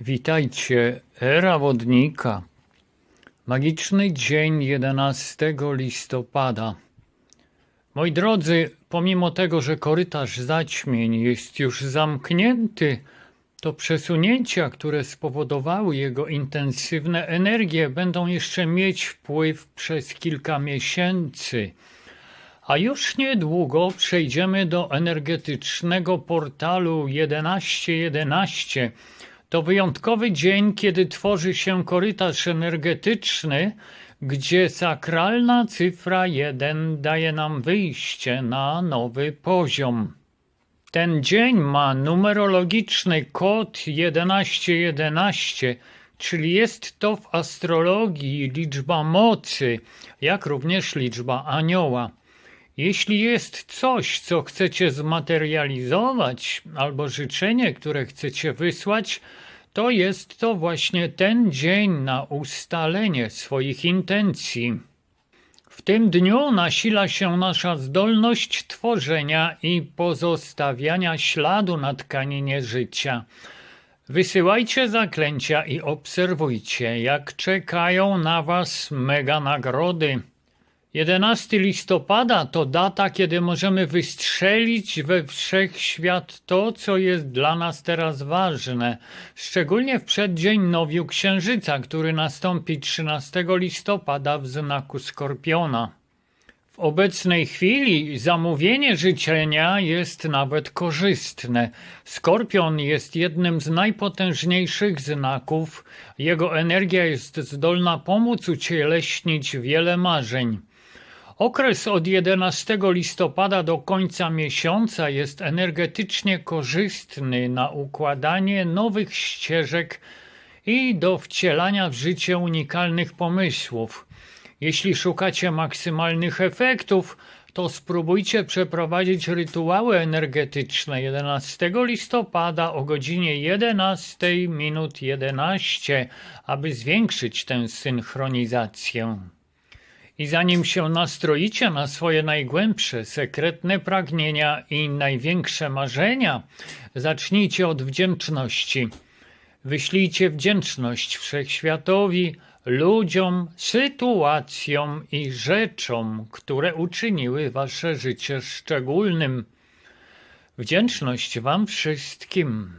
Witajcie, era wodnika. Magiczny dzień 11 listopada. Moi drodzy, pomimo tego, że korytarz zaćmień jest już zamknięty, to przesunięcia, które spowodowały jego intensywne energie, będą jeszcze mieć wpływ przez kilka miesięcy. A już niedługo przejdziemy do energetycznego portalu 1111. To wyjątkowy dzień, kiedy tworzy się korytarz energetyczny, gdzie sakralna cyfra 1 daje nam wyjście na nowy poziom. Ten dzień ma numerologiczny kod 1111, czyli jest to w astrologii liczba mocy, jak również liczba anioła. Jeśli jest coś, co chcecie zmaterializować, albo życzenie, które chcecie wysłać, to jest to właśnie ten dzień na ustalenie swoich intencji. W tym dniu nasila się nasza zdolność tworzenia i pozostawiania śladu na tkaninie życia. Wysyłajcie zaklęcia i obserwujcie, jak czekają na Was mega nagrody. 11 listopada to data, kiedy możemy wystrzelić we wszechświat to, co jest dla nas teraz ważne, szczególnie w przeddzień nowiu księżyca, który nastąpi 13 listopada w znaku skorpiona. W obecnej chwili zamówienie życzenia jest nawet korzystne. Skorpion jest jednym z najpotężniejszych znaków. Jego energia jest zdolna pomóc ucieleśnić wiele marzeń. Okres od 11 listopada do końca miesiąca jest energetycznie korzystny na układanie nowych ścieżek i do wcielania w życie unikalnych pomysłów. Jeśli szukacie maksymalnych efektów, to spróbujcie przeprowadzić rytuały energetyczne 11 listopada o godzinie 11 minut 11, aby zwiększyć tę synchronizację. I zanim się nastroicie na swoje najgłębsze, sekretne pragnienia i największe marzenia, zacznijcie od wdzięczności. Wyślijcie wdzięczność wszechświatowi, ludziom, sytuacjom i rzeczom, które uczyniły wasze życie szczególnym. Wdzięczność Wam wszystkim.